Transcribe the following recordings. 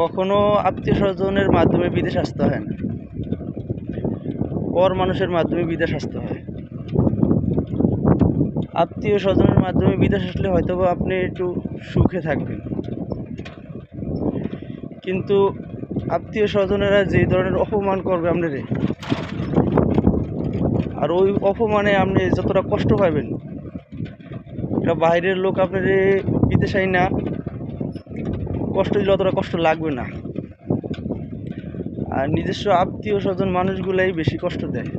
কখনো আত্মীয় স্বজনের মাধ্যমে বিদেশ আসতে হয় না। পর মানুষের মাধ্যমে বিদেশ আসতে হয়। আত্মীয় স্বজনের মাধ্যমে বিদেশ আসলে হয়তো আপনি একটু সুখে থাকবেন। কিন্তু আত্মীয় স্বজনেরা যে ধরনের অপমান করবে আপনারে, আর ওই অপমানে আপনি যতটা কষ্ট পাবেন, এটা বাইরের লোক আপনারে বিদেশাই না কষ্ট দিলে অতটা কষ্ট লাগবে না। আর নিজস্ব আত্মীয় স্বজন মানুষগুলাই বেশি কষ্ট দেয়।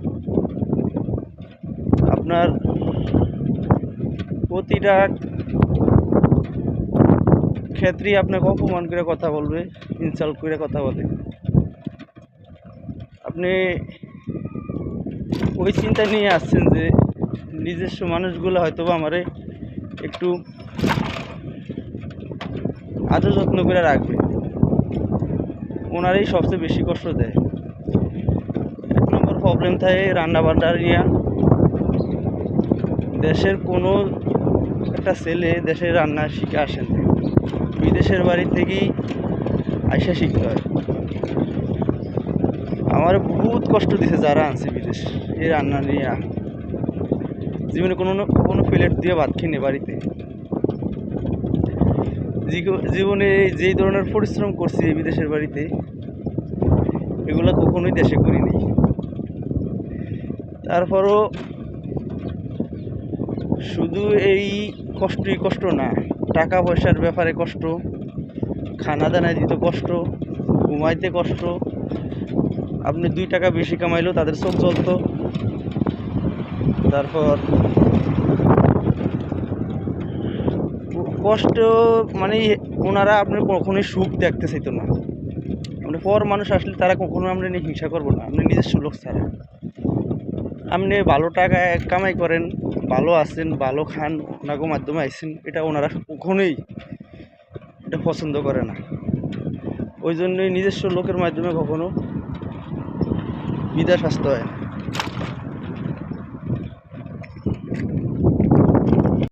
আপনার প্রতিটা ক্ষেত্রেই আপনাকে অপমান করে কথা বলবে ইনসাল্ট করে কথা বলে। আপনি ওই চিন্তা নিয়ে আসছেন যে নিজস্ব মানুষগুলো হয়তো আমারে একটু আদর যত্ন করে রাখবে। ওনারাই সবচেয়ে বেশি কষ্ট দেয়। এক নম্বর প্রবলেম থাকে রান্না বান্না নিয়ে। দেশের কোনো একটা ছেলে দেশের রান্না শিখে আসেন বিদেশের বাড়ি থেকেই আইসা শিখতে হয়। আমার বহুত কষ্ট দিছে যারা আনছে বিদেশ এই রান্না নিয়ে। জীবনে কোনো কোনো প্লেট দিয়ে ভাত খেয়ে বাড়িতে। জীবনে যেই ধরনের পরিশ্রম করছি বিদেশের বাড়িতে, এগুলো কখনোই দেশে করিনি তারপরও শুধু এই কষ্টই কষ্ট না টাকা পয়সার ব্যাপারে কষ্ট খানা দানা দিতে কষ্ট, ঘুমাইতে কষ্ট, আপনি দুই টাকা বেশি কামাইলেও তাদের চোখ জ্বলতো। তারপর কষ্ট মানে ওনারা আপনার কখনোই সুখ দেখতে চাইতো না। আপনি পর মানুষ আসলে তারা কখনো আমরা নিয়ে হিংসা করব না। আপনি নিজস্ব লোক ছাড়া। আপনি ভালো টাকা কামাই করেন, ভালো আছেন, ভালো খান, ওনাকে মাধ্যমে আইসেন এটা ওনারা কখনোই এটা পছন্দ করে না। ওই জন্যই নিজস্ব লোকের মাধ্যমে কখনো বিদেশ আসতে হয় না।